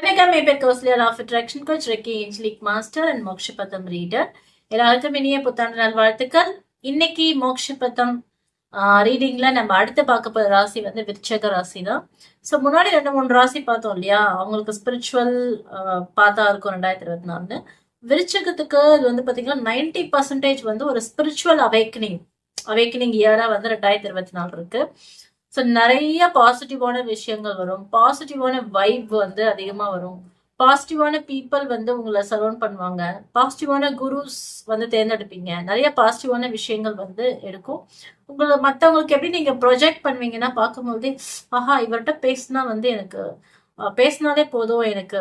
வணக்கம் என் பேர் Kausalya of attraction coach reiki angelic master and Mokshapadam reader எல்லாருக்கும் இனிய புத்தாண்டு நாள் வாழ்த்துக்கள் இன்னைக்கு மோக்ஷபதம் ரீடிங்ல நம்ம அடுத்து பார்க்க போற ராசி வந்து விருச்சக ராசி தான் ஸோ முன்னாடி ரெண்டு மூணு ராசி பார்த்தோம் இல்லையா அவங்களுக்கு ஸ்பிரிச்சுவல் பார்த்தா இருக்கும் ரெண்டாயிரத்தி இருபத்தி நாலு விருச்சகத்துக்கு இது வந்து பார்த்தீங்கன்னா நைன்டி பர்சன்டேஜ் வந்து ஒரு ஸ்பிரிச்சுவல் அவேக்கனிங் அவேக்கனிங் இயராக வந்து ரெண்டாயிரத்தி இருபத்தி நாலு இருக்கு ஸோ நிறைய பாசிட்டிவான விஷயங்கள் வரும். பாசிட்டிவான வைப் வந்து அதிகமாக வரும். பாசிட்டிவான பீப்புள் வந்து உங்களை சரௌண்ட் பண்ணுவாங்க. பாசிட்டிவான குருஸ் வந்து தேர்ந்தெடுப்பீங்க. நிறைய பாசிட்டிவான விஷயங்கள் வந்து எடுக்கும். உங்களை மற்றவங்களுக்கு எப்படி நீங்கள் ப்ரொஜெக்ட் பண்ணுவீங்கன்னா பார்க்கும்போது ஆஹா இவர்கிட்ட பேசினா வந்து எனக்கு பேசினாலே போதும். எனக்கு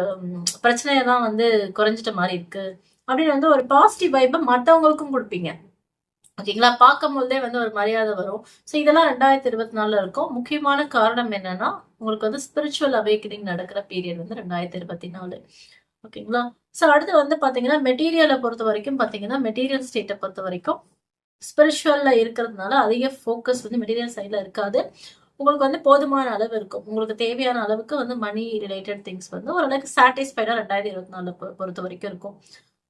பிரச்சனையெல்லாம் வந்து குறைஞ்சிட்ட மாதிரி இருக்கு. அப்படின்னு வந்து ஒரு பாசிட்டிவ் வைப்பை மற்றவங்களுக்கும் கொடுப்பீங்க. ஓகேங்களா? பார்க்கும் போதே வந்து ஒரு மரியாதை வரும். ஸோ இதெல்லாம் ரெண்டாயிரத்தி இருபத்தி நாலில் இருக்கும். முக்கியமான காரணம் என்னன்னா உங்களுக்கு வந்து ஸ்பிரிச்சுவல் அவேக்கனிங் நடக்கிற பீரியட் வந்து ரெண்டாயிரத்தி இருபத்தி நாலு ஓகேங்களா? ஸோ அடுத்து வந்து பார்த்தீங்கன்னா மெட்டீரியலை பொறுத்த வரைக்கும் பார்த்தீங்கன்னா மெட்டீரியல் ஸ்டேட்டை பொறுத்த வரைக்கும் ஸ்பிரிச்சுவலில் இருக்கிறதுனால அதிக ஃபோக்கஸ் வந்து மெட்டீரியல் சைடில் இருக்காது. உங்களுக்கு வந்து போதுமான அளவு இருக்கும். உங்களுக்கு தேவையான அளவுக்கு வந்து மணி ரிலேட்டட் திங்ஸ் வந்து ஓரளவுக்கு சாட்டிஸ்ஃபைடாக ரெண்டாயிரத்தி இருபத்தி நாலு பொறுத்த வரைக்கும் இருக்கும்.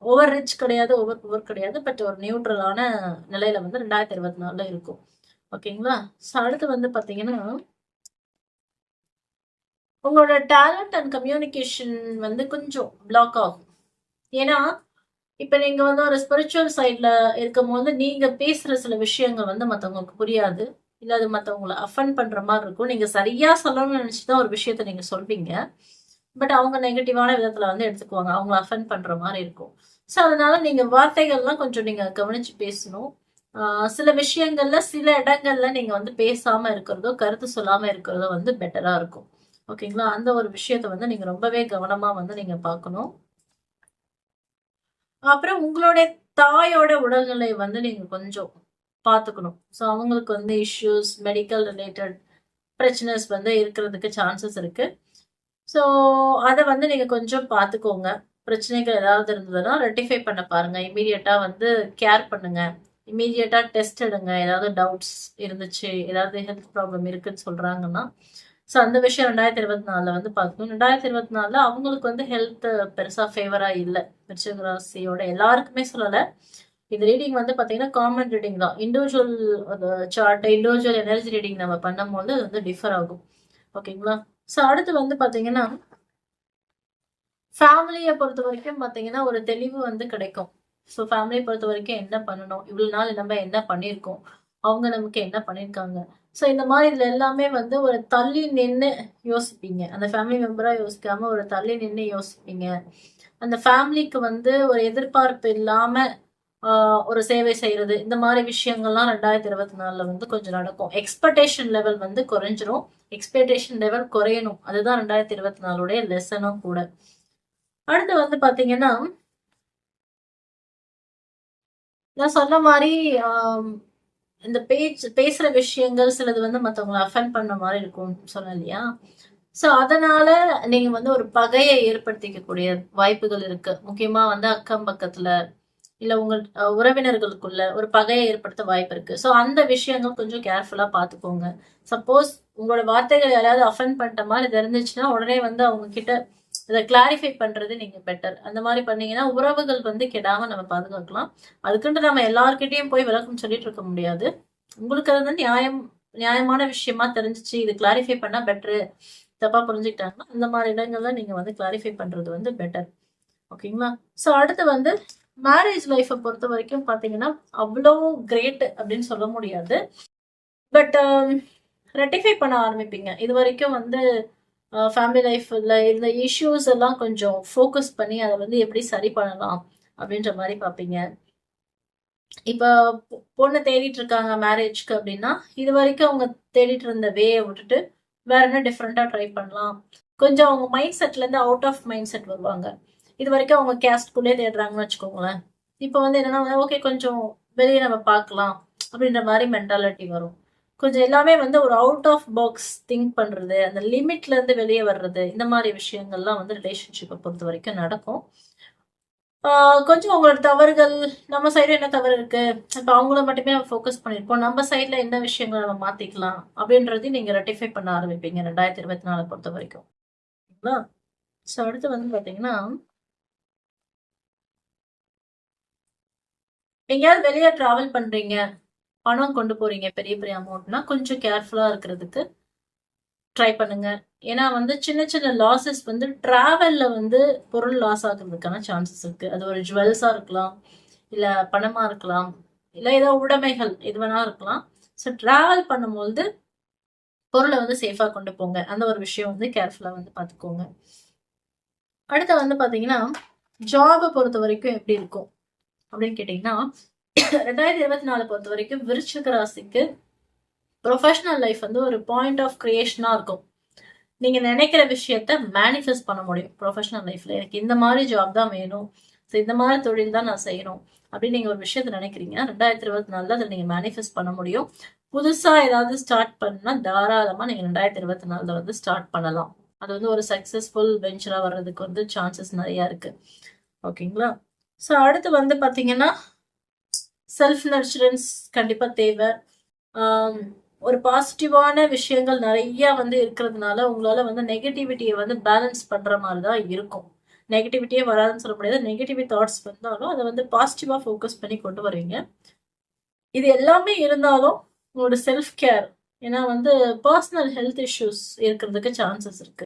ஓவர் ரிச் கிடையாது ஓவர் புவர் கிடையாது பட் ஒரு நியூட்ரலான நிலையில வந்து ரெண்டாயிரத்தி இருபத்தி நாலுல இருக்கும். ஓகேங்களா ஸோ அடுத்து வந்து பார்த்தீங்கன்னா உங்களோட டேலண்ட் அண்ட் கம்யூனிகேஷன் வந்து கொஞ்சம் பிளாக் ஆகும். ஏன்னா இப்போ நீங்கள் வந்து ஒரு ஸ்பிரிச்சுவல் சைடில் இருக்கும்போது நீங்கள் பேசுகிற சில விஷயங்கள் வந்து மற்றவங்களுக்கு புரியாது. இல்லை அது மற்றவங்கள அஃபன் பண்ணுற மாதிரி இருக்கும். நீங்கள் சரியாக சொல்லணும்னு நினச்சி தான் ஒரு விஷயத்த நீங்கள் சொல்வீங்க. பட் அவங்க நெகட்டிவான விதத்தில் வந்து எடுத்துக்குவாங்க. அவங்கள அஃபெண்ட் பண்ணுற மாதிரி இருக்கும். ஸோ அதனால நீங்கள் வார்த்தைகள்லாம் கொஞ்சம் நீங்கள் கவனித்து பேசணும். சில விஷயங்கள்ல சில இடங்கள்ல நீங்க வந்து பேசாம இருக்கிறதோ கருத்து சொல்லாம இருக்கிறதோ வந்து பெட்டரா இருக்கும். ஓகேங்களா அந்த ஒரு விஷயத்த வந்து நீங்க ரொம்பவே கவனமா வந்து நீங்க பார்க்கணும். அப்புறம் உங்களுடைய தாயோட உடல்நிலை வந்து நீங்க கொஞ்சம் பார்த்துக்கணும். ஸோ அவங்களுக்கு வந்து இஷ்யூஸ் மெடிக்கல் ரிலேட்டட் பிரச்சனைஸ் வந்து இருக்கிறதுக்கு சான்சஸ் இருக்குது ஸோ அதை வந்து நீங்கள் கொஞ்சம் பார்த்துக்கோங்க பிரச்சனைகள் ஏதாவது இருந்ததுன்னா ரெட்டிஃபை பண்ண பாருங்கள் இமீடியட்டாக வந்து கேர் பண்ணுங்கள் இமீடியட்டாக டெஸ்ட் எடுங்க. ஏதாவது டவுட்ஸ் இருந்துச்சு ஏதாவது ஹெல்த் ப்ராப்ளம் இருக்குன்னு சொல்கிறாங்கன்னா ஸோ அந்த விஷயம் ரெண்டாயிரத்தி இருபத்தி நாலில் வந்து பார்க்கணும் ரெண்டாயிரத்தி இருபத்தி நாலில் அவங்களுக்கு வந்து ஹெல்த் பெருசாக ஃபேவராக இல்லை. விருச்சிக ராசியோட எல்லாருக்குமே சொல்லலை. இது ரீடிங் வந்து பார்த்தீங்கன்னா காமன் ரீடிங் தான். Individual chart individual energy reading நம்ம பண்ணும்போது அது வந்து டிஃபர் ஆகும். ஓகேங்களா ஸோ அடுத்து வந்து பார்த்தீங்கன்னா ஃபேமிலியை பொறுத்த வரைக்கும் பார்த்தீங்கன்னா ஒரு தெளிவு வந்து கிடைக்கும். ஸோ ஃபேமிலியை பொறுத்த வரைக்கும் என்ன பண்ணணும்? இவ்வளோ நாள் நம்ம என்ன பண்ணியிருக்கோம்? அவங்க நமக்கு என்ன பண்ணியிருக்காங்க? ஸோ இந்த மாதிரி இதில் எல்லாமே வந்து ஒரு தள்ளி நின்று யோசிப்பீங்க. அந்த ஃபேமிலி மெம்பராக யோசிக்காம ஒரு தள்ளி நின்று யோசிப்பீங்க. அந்த ஃபேமிலிக்கு வந்து ஒரு எதிர்பார்ப்பு இல்லாமல் ஒரு சேவை செய்யறது இந்த மாதிரி விஷயங்கள்லாம் ரெண்டாயிரத்தி இருபத்தி நாலுல வந்து கொஞ்சம் நடக்கும். எக்ஸ்பெக்டேஷன் லெவல் வந்து குறைஞ்சிரும். எக்ஸ்பெக்டேஷன் லெவல் குறையணும். அதுதான் ரெண்டாயிரத்தி இருபத்தி நாலுடைய லெசனும் கூட. அடுத்து வந்து பாத்தீங்கன்னா நான் சொன்ன மாதிரி இந்த பேச்சு பேசுற விஷயங்கள் சிலது வந்து மற்றவங்களை அஃபெண்ட் பண்ண மாதிரி இருக்கும் சொன்னேன் இல்லையா? ஸோ அதனால நீங்க வந்து ஒரு பகையை ஏற்படுத்திக்கக்கூடிய வாய்ப்புகள் இருக்கு. முக்கியமா வந்து அக்கம் பக்கத்துல இல்ல உங்கள் உறவினர்களுக்குள்ள ஒரு பகையை ஏற்படுத்த வாய்ப்பு இருக்கு. ஸோ அந்த விஷயங்கள் கொஞ்சம் கேர்ஃபுல்லா பார்த்துக்கோங்க சப்போஸ் உங்களோட வார்த்தைகள் யாராவது அஃபெண்ட் பண்ணிட்ட மாதிரி தெரிஞ்சிச்சுன்னா உடனே வந்து அவங்க கிட்ட இதை கிளாரிஃபை பண்றது நீங்க பெட்டர் அந்த மாதிரி பண்ணீங்கன்னா உறவுகள் வந்து கெடாம நம்ம பாதுகாக்கலாம். அதுக்குன்ட்டு நம்ம எல்லார்கிட்டயும் போய் விளக்கம் சொல்லிட்டு இருக்க முடியாது. உங்களுக்கு அது வந்து நியாயம் நியாயமான விஷயமா தெரிஞ்சிச்சு இது கிளாரிஃபை பண்ணா பெட்டரு தப்பா புரிஞ்சுக்கிட்டாங்கன்னா அந்த மாதிரி இடங்கள்ல நீங்க வந்து கிளாரிஃபை பண்றது வந்து பெட்டர் ஓகேங்களா ஸோ அடுத்து வந்து மேரேஜ் லைஃப்பை பொறுத்த வரைக்கும் பார்த்தீங்கன்னா அவ்வளோ கிரேட் அப்படின்னு சொல்ல முடியாது. பட் ரெட்டிஃபை um, பண்ண ஆரம்பிப்பீங்க. இது வரைக்கும் வந்து uh, ஃபேமிலி லைஃப்பில் இந்த இஷ்யூஸ் எல்லாம் கொஞ்சம் ஃபோக்கஸ் பண்ணி அதை வந்து எப்படி சரி பண்ணலாம் அப்படின்ற மாதிரி பார்ப்பீங்க. இப்போ பொ- பொண்ணு தேடிட்டு இருக்காங்க மேரேஜ்க்கு அப்படின்னா இது வரைக்கும் அவங்க தேடிட்டு இருந்த வேயை விட்டுட்டு வேற என்ன டிஃப்ரெண்ட்டாக ட்ரை பண்ணலாம். கொஞ்சம் அவங்க மைண்ட் செட்லேருந்து அவுட் ஆஃப் மைண்ட் செட் வருவாங்க. இது வரைக்கும் அவங்க கேஸ்ட்குள்ளே தேடுறாங்கன்னு வச்சுக்கோங்களேன். இப்போ வந்து என்னன்னா ஓகே கொஞ்சம் வெளியே நம்ம பார்க்கலாம். அப்படின்ற மாதிரி மென்டாலிட்டி வரும். கொஞ்சம் எல்லாமே வந்து ஒரு அவுட் ஆஃப் பாக்ஸ் திங்க் பண்ணுறது அந்த லிமிட்லேருந்து வெளியே வர்றது இந்த மாதிரி விஷயங்கள்லாம் வந்து ரிலேஷன்ஷிப்பை பொறுத்த வரைக்கும் நடக்கும். கொஞ்சம் உங்களோட தவறுகள் நம்ம சைடு என்ன தவறு இருக்கு? இப்போ அவங்கள மட்டுமே நம்ம ஃபோக்கஸ் பண்ணியிருப்போம் நம்ம சைடில் என்ன விஷயங்களை நம்ம மாற்றிக்கலாம் அப்படின்றதையும் நீங்கள் ரெட்டிஃபை பண்ண ஆரம்பிப்பீங்க ரெண்டாயிரத்தி இருபத்தி நாலு பொறுத்த வரைக்கும். ஓகேங்களா ஸோ அடுத்து வந்து பார்த்தீங்கன்னா எங்கேயாவது வெளியே ட்ராவல் பண்ணுறீங்க பணம் கொண்டு போகிறீங்க பெரிய பெரிய அமௌண்ட்னா கொஞ்சம் கேர்ஃபுல்லாக இருக்கிறதுக்கு ட்ரை பண்ணுங்க. ஏன்னா வந்து சின்ன சின்ன லாசஸ் வந்து ட்ராவலில் வந்து பொருள் லாஸ் ஆகுறதுக்கான சான்சஸ் இருக்குது அது ஒரு ஜுவல்ஸாக இருக்கலாம் இல்லை பணமாக இருக்கலாம் இல்லை ஏதோ உடைமைகள் எது வேணா இருக்கலாம். ஸோ ட்ராவல் பண்ணும்பொழுது பொருளை வந்து சேஃபாக கொண்டு போங்க. அந்த ஒரு விஷயம் வந்து கேர்ஃபுல்லாக வந்து பார்த்துக்கோங்க. அடுத்து வந்து பார்த்தீங்கன்னா ஜாபை பொறுத்த வரைக்கும் எப்படி இருக்கும்? அப்படின்னு கேட்டீங்கன்னா ரெண்டாயிரத்தி இருபத்தி நாலு பொறுத்த வரைக்கும் விருச்சிக ராசிக்கு ப்ரொஃபஷனல் லைஃப் வந்து ஒரு பாயிண்ட் ஆஃப் கிரியேஷனா இருக்கும். நீங்க நினைக்கிற விஷயத்த மேனிஃபெஸ்ட் பண்ண முடியும். ப்ரொஃபஷனல் லைஃப்ல எனக்கு இந்த மாதிரி ஜாப் தான் வேணும். ஸோ இந்த மாதிரி தொழில் தான் நான் செய்யணும். அப்படின்னு நீங்க ஒரு விஷயத்த நினைக்கிறீங்க. ரெண்டாயிரத்தி இருபத்தி நாலுல அதை நீங்க மேனிஃபெஸ்ட் பண்ண முடியும். புதுசா ஏதாவது ஸ்டார்ட் பண்ணா தாராளமா நீங்க ரெண்டாயிரத்தி இருபத்தி நாலுல வந்து ஸ்டார்ட் பண்ணலாம். அது வந்து ஒரு சக்சஸ்ஃபுல் வெஞ்சரா வர்றதுக்கு வந்து சான்சஸ் நிறைய இருக்கு. ஓகேங்களா ஸோ அடுத்து வந்து பார்த்தீங்கன்னா செல்ஃப் நர்ச்சரன்ஸ் கண்டிப்பாக தேவை ஒரு பாசிட்டிவான விஷயங்கள் நிறைய வந்து இருக்கிறதுனால உங்களால் வந்து நெகட்டிவிட்டியை வந்து பேலன்ஸ் பண்ணுற மாதிரி தான் இருக்கும். நெகட்டிவிட்டியே வராதுன்னு சொல்ல முடியாது. நெகட்டிவ் தாட்ஸ் வந்தாலும் அதை வந்து பாசிட்டிவாக ஃபோக்கஸ் பண்ணி கொண்டு வரீங்க இது எல்லாமே இருந்தாலும் உங்களோட செல்ஃப் கேர் ஏன்னா வந்து பர்சனல் ஹெல்த் இஷ்யூஸ் இருக்கிறதுக்கு சான்சஸ் இருக்கு.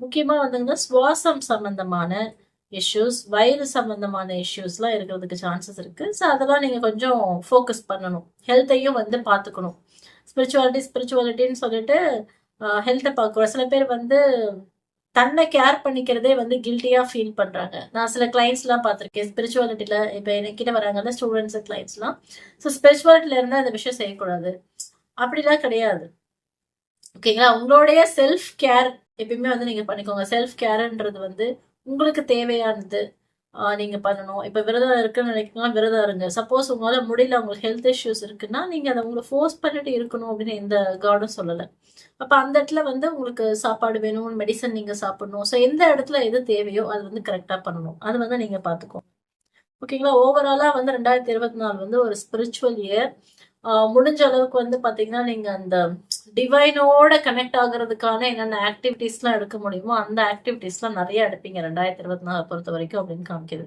முக்கியமாக வந்துங்கன்னா சுவாசம் சம்மந்தமான இஷ்யூஸ் வயிறு சம்மந்தமான இஷ்யூஸ்லாம் இருக்கிறதுக்கு சான்சஸ் இருக்குது ஸோ அதெல்லாம் நீங்கள் கொஞ்சம் ஃபோக்கஸ் பண்ணணும். ஹெல்த்தையும் வந்து பார்த்துக்கணும். ஸ்பிரிச்சுவாலிட்டி ஸ்பிரிச்சுவாலிட்டின்னு சொல்லிட்டு ஹெல்த்தை பார்க்குறோம். சில பேர் வந்து தன்னை கேர் பண்ணிக்கிறதே வந்து கில்ட்டியாக ஃபீல் பண்ணுறாங்க நான் சில கிளைண்ட்ஸ்லாம் பார்த்துருக்கேன். ஸ்பிரிச்சுவாலிட்டியில் இப்போ என்கிட்ட வராங்கல்ல ஸ்டூடெண்ட்ஸ் கிளைண்ட்ஸ்லாம் ஸோ ஸ்பிரிச்சுவாலிட்டியில இருந்தால் அந்த விஷயம் செய்யக்கூடாது. அப்படிலாம் கிடையாது. ஓகேங்களா உங்களுடைய செல்ஃப் கேர் எப்பயுமே வந்து நீங்கள் பண்ணிக்கோங்க. செல்ஃப் கேர்ன்றது வந்து உங்களுக்கு தேவையானது நீங்கள் பண்ணணும். இப்போ விரதம் இருக்குன்னு நினைக்கலாம் விரதம் இருங்க. சப்போஸ் உங்களால் முடியல உங்களுக்கு ஹெல்த் இஷ்யூஸ் இருக்குன்னா நீங்கள் அதை உங்களை ஃபோர்ஸ் பண்ணிட்டு இருக்கணும் அப்படின்னு எந்த கார்டும் சொல்லலை. அப்போ அந்த இடத்துல வந்து உங்களுக்கு சாப்பாடு வேணும் மெடிசன் நீங்கள் சாப்பிடணும். ஸோ எந்த இடத்துல எது தேவையோ அது வந்து கரெக்டாக பண்ணணும். அது வந்து நீங்கள் பார்த்துக்கோ ஓகேங்களா ஓவராலாக வந்து ரெண்டாயிரத்தி இருபத்தி நாலு வந்து ஒரு ஸ்பிரிச்சுவல் இயர் முடிஞ்ச அளவுக்கு வந்து பார்த்தீங்கன்னா நீங்கள் அந்த டிவைனோட கனெக்ட் ஆகுறதுக்கான என்னென்ன ஆக்டிவிட்டிஸ்லாம் எடுக்க முடியுமோ அந்த ஆக்டிவிட்டீஸ்லாம் நிறைய எடுப்பீங்க ரெண்டாயிரத்தி இருபத்தி நாலு பொறுத்த வரைக்கும் அப்படின்னு காமிக்குது.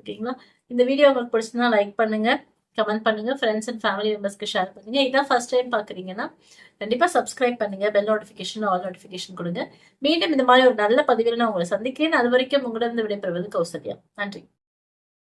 ஓகேங்களா? இந்த வீடியோ உங்களுக்கு பிடிச்சிருந்தா லைக் பண்ணுங்க கமெண்ட் பண்ணுங்க ஃப்ரெண்ட்ஸ் அண்ட் ஃபேமிலி மெம்பர்ஸ்க்கு ஷேர் பண்ணுங்க. இதான் ஃபர்ஸ்ட் டைம் பாக்குறீங்கன்னா கண்டிப்பா சப்ஸ்கிரைப் பண்ணுங்க பெல் நோட்டிஃபிகேஷன் ஆல் நோட்டிஃபிகேஷன் கொடுங்க. மீண்டும் இந்த மாதிரி ஒரு நல்ல பதிவில் நான் உங்களை சந்திக்கிறேன். அது வரைக்கும் உங்களிடம் விடைபெறுவது கௌசல்யா. நன்றி.